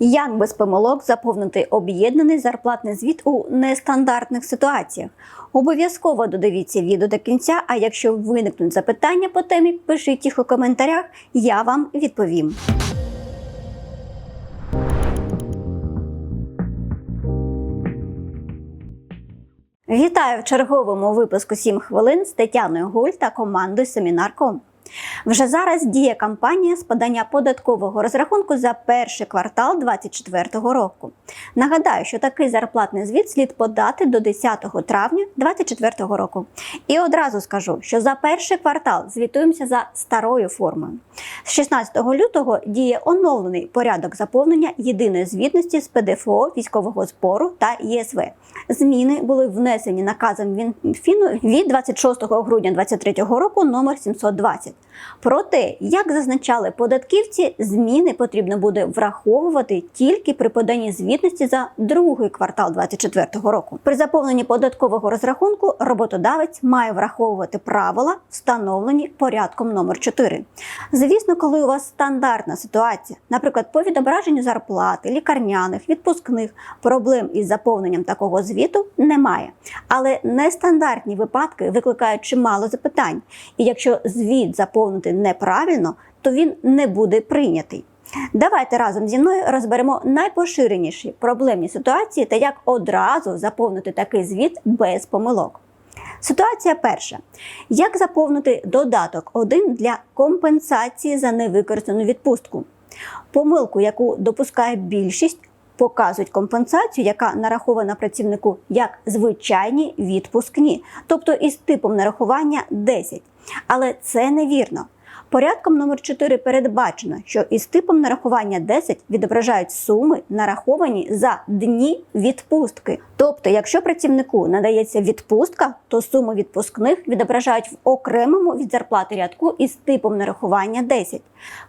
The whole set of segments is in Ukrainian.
Як без помилок заповнити об'єднаний зарплатний звіт у нестандартних ситуаціях? Обов'язково додивіться відео до кінця. А якщо виникнуть запитання по темі, пишіть їх у коментарях, я вам відповім. Вітаю в черговому випуску «7 хвилин з Тетяною Гуль та командою Семінар.ком. Вже зараз діє кампанія з подання податкового розрахунку за перший квартал 2024 року. Нагадаю, що такий зарплатний звіт слід подати до 10 травня 2024 року. І одразу скажу, що за перший квартал звітуємося за старою формою. З 16 лютого діє оновлений порядок заповнення єдиної звітності з ПДФО військового збору та ЄСВ. Зміни були внесені наказом Мінфіну від 26 грудня 2023 року номер 720. Проте, як зазначали податківці, зміни потрібно буде враховувати тільки при поданні звітності за другий квартал 2024 року. При заповненні податкового розрахунку роботодавець має враховувати правила, встановлені порядком номер 4. Звісно, коли у вас стандартна ситуація, наприклад, по відображенню зарплати, лікарняних, відпускних, проблем із заповненням такого звіту немає. Але нестандартні випадки викликають чимало запитань. І якщо звіт заповнити неправильно, то він не буде прийнятий. Давайте разом зі мною розберемо найпоширеніші проблемні ситуації та як одразу заповнити такий звіт без помилок. Ситуація перша: як заповнити додаток 1 для компенсації за невикористану відпустку? Помилку, яку допускає більшість, показують компенсацію, яка нарахована працівнику як звичайні відпускні, тобто із типом нарахування 10. Але це невірно. Порядком номер 4 передбачено, що із типом нарахування 10 відображають суми, нараховані за дні відпустки. Тобто, якщо працівнику надається відпустка, то суми відпускних відображають в окремому від зарплати рядку із типом нарахування 10.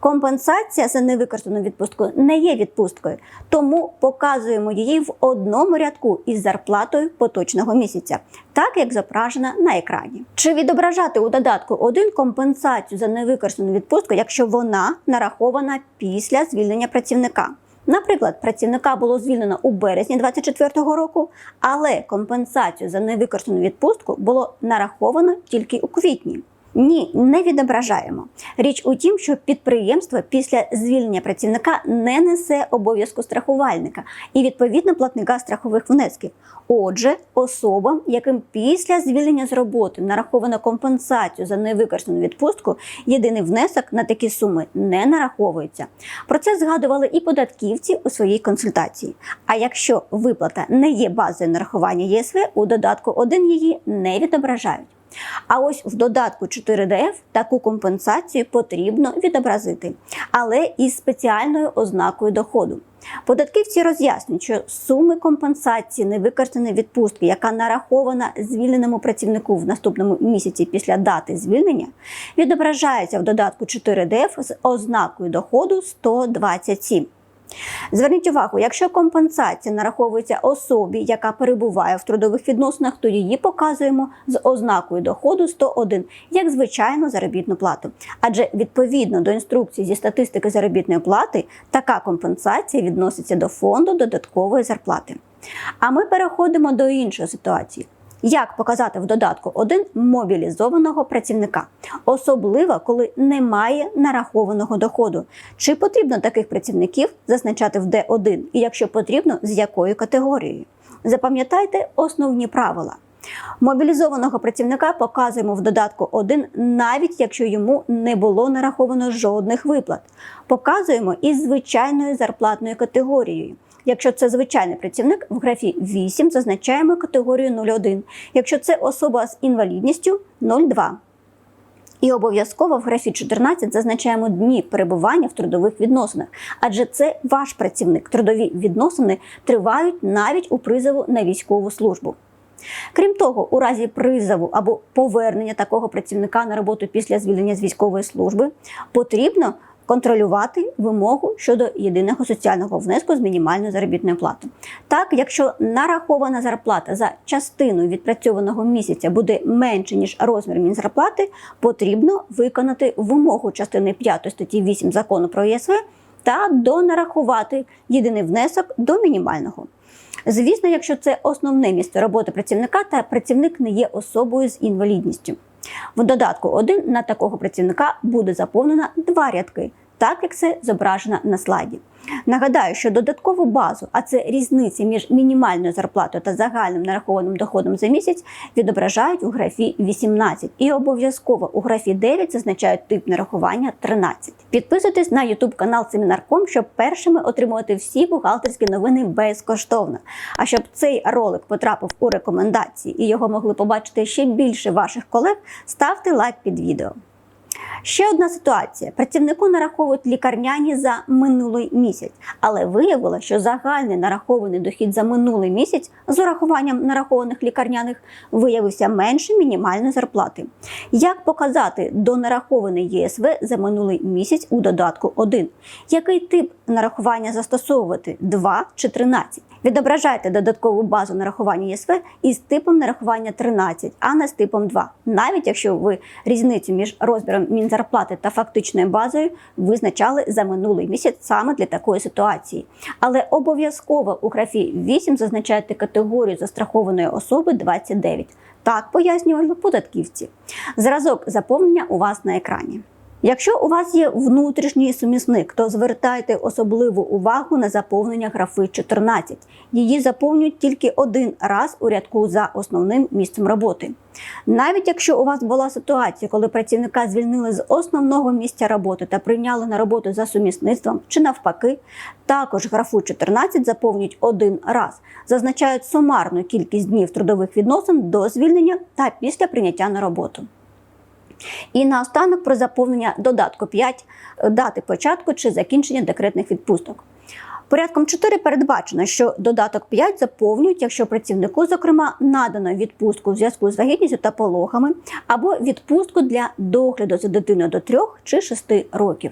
Компенсація за невикористану відпустку не є відпусткою, тому показуємо її в одному рядку із зарплатою поточного місяця, так як зображена на екрані. Чи відображати у додатку 1 компенсацію за невикористану відпустку, якщо вона нарахована після звільнення працівника? Наприклад, працівника було звільнено у березні 2024 року, але компенсацію за невикористану відпустку було нараховано тільки у квітні. Ні, не відображаємо. Річ у тім, що підприємство після звільнення працівника не несе обов'язку страхувальника і відповідно платника страхових внесків. Отже, особам, яким після звільнення з роботи нараховано компенсацію за невикористану відпустку, єдиний внесок на такі суми не нараховується. Про це згадували і податківці у своїй консультації. А якщо виплата не є базою нарахування ЄСВ, у додатку 1 її не відображають. А ось в додатку 4DF таку компенсацію потрібно відобразити, але із спеціальною ознакою доходу. Податківці роз'яснюють, що суми компенсації невикористаної відпустки, яка нарахована звільненому працівнику в наступному місяці після дати звільнення, відображається в додатку 4DF з ознакою доходу 127. Зверніть увагу, якщо компенсація нараховується особі, яка перебуває в трудових відносинах, то її показуємо з ознакою доходу 101 як звичайну заробітну плату. Адже відповідно до інструкції зі статистики заробітної плати, така компенсація відноситься до фонду додаткової зарплати. А ми переходимо до іншої ситуації. Як показати в додатку 1 мобілізованого працівника, особливо коли немає нарахованого доходу? Чи потрібно таких працівників зазначати в Д1 і якщо потрібно, з якою категорією? Запам'ятайте основні правила. Мобілізованого працівника показуємо в додатку 1, навіть якщо йому не було нараховано жодних виплат. Показуємо із звичайною зарплатною категорією. Якщо це звичайний працівник, в графі 8 зазначаємо категорію 01. Якщо це особа з інвалідністю 02. І обов'язково в графі 14 зазначаємо дні перебування в трудових відносинах, адже це ваш працівник. Трудові відносини тривають навіть у призову на військову службу. Крім того, у разі призову або повернення такого працівника на роботу після звільнення з військової служби потрібно контролювати вимогу щодо єдиного соціального внеску з мінімальною заробітною платою. Так, якщо нарахована зарплата за частину відпрацьованого місяця буде менше ніж розмір мінзарплати, потрібно виконати вимогу частини 5 статті 8 закону про ЄСВ та донарахувати єдиний внесок до мінімального. Звісно, якщо це основне місце роботи працівника та працівник не є особою з інвалідністю. В додатку 1 на такого працівника буде заповнено два рядки, так як це зображено на слайді. Нагадаю, що додаткову базу, а це різниця між мінімальною зарплатою та загальним нарахованим доходом за місяць, відображають у графі 18 і обов'язково у графі 9 зазначають тип нарахування 13. Підписуйтесь на YouTube канал Семінарком, щоб першими отримувати всі бухгалтерські новини безкоштовно. А щоб цей ролик потрапив у рекомендації і його могли побачити ще більше ваших колег, ставте лайк під відео. Ще одна ситуація: працівнику нараховують лікарняні за минулий місяць, але виявилося, що загальний нарахований дохід за минулий місяць з урахуванням нарахованих лікарняних виявився менше мінімальної зарплати. Як показати донарахований ЄСВ за минулий місяць у додатку 1? Який тип нарахування застосовувати 2 чи 13? Відображайте додаткову базу нарахування ЄСВ із типом нарахування 13, а не з типом 2, навіть якщо ви різницю між розміром мінзарплати та фактичною базою визначали за минулий місяць саме для такої ситуації. Але обов'язково у графі 8 зазначайте категорію застрахованої особи 29. Так пояснювали податківці. Зразок заповнення у вас на екрані. Якщо у вас є внутрішній сумісник, то звертайте особливу увагу на заповнення графи 14. Її заповнюють тільки один раз у рядку за основним місцем роботи. Навіть якщо у вас була ситуація, коли працівника звільнили з основного місця роботи та прийняли на роботу за сумісництвом чи навпаки, також графу 14 заповнюють один раз, зазначають сумарну кількість днів трудових відносин до звільнення та після прийняття на роботу. І наостанок про заповнення додатку 5 дати початку чи закінчення декретних відпусток. Порядком 4 передбачено, що додаток 5 заповнюють, якщо працівнику, зокрема, надано відпустку в зв'язку з вагітністю та пологами, або відпустку для догляду за дитиною до 3 чи 6 років.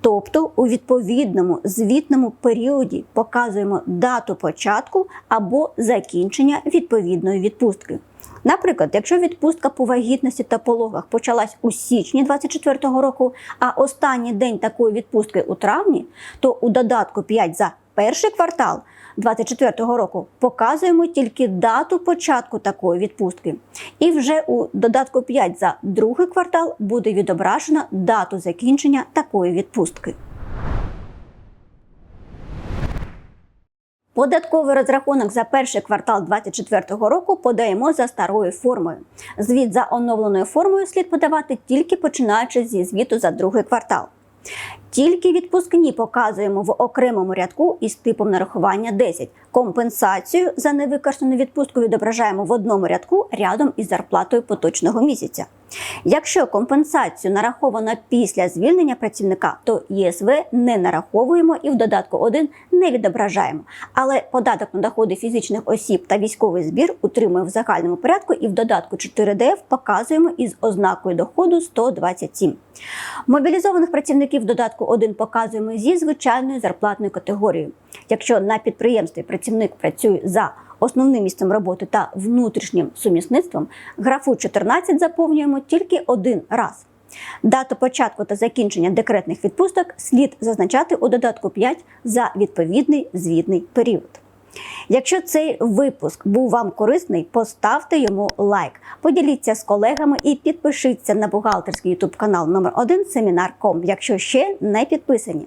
Тобто у відповідному звітному періоді показуємо дату початку або закінчення відповідної відпустки. Наприклад, якщо відпустка по вагітності та пологах почалась у січні 2024 року, а останній день такої відпустки у травні, то у додатку 5 за перший квартал 2024 року показуємо тільки дату початку такої відпустки. І вже у додатку 5 за другий квартал буде відображена дату закінчення такої відпустки. Податковий розрахунок за перший квартал 2024 року подаємо за старою формою. Звіт за оновленою формою слід подавати тільки починаючи зі звіту за другий квартал. Тільки відпускні показуємо в окремому рядку із типом нарахування 10. Компенсацію за невикористану відпустку відображаємо в одному рядку рядом із зарплатою поточного місяця. Якщо компенсацію нараховано після звільнення працівника, то ЄСВ не нараховуємо і в додатку 1 не відображаємо. Але податок на доходи фізичних осіб та військовий збір утримує в загальному порядку і в додатку 4ДФ показуємо із ознакою доходу 127. Мобілізованих працівників в додатку 1 показуємо зі звичайною зарплатною категорією. Якщо на підприємстві працівник працює за основним місцем роботи та внутрішнім сумісництвом, графу 14 заповнюємо тільки один раз. Дату початку та закінчення декретних відпусток слід зазначати у додатку 5 за відповідний звітний період. Якщо цей випуск був вам корисний, поставте йому лайк, поділіться з колегами і підпишіться на бухгалтерський ютуб канал номер 1 Семінар.ком, якщо ще не підписані.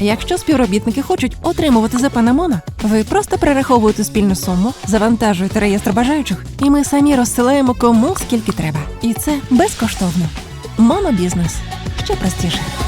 Якщо співробітники хочуть отримувати ЗП на ви просто перераховуєте спільну суму, завантажуєте реєстр бажаючих, і ми самі розсилаємо кому скільки треба. І це безкоштовно. Монобізнес ще простіше.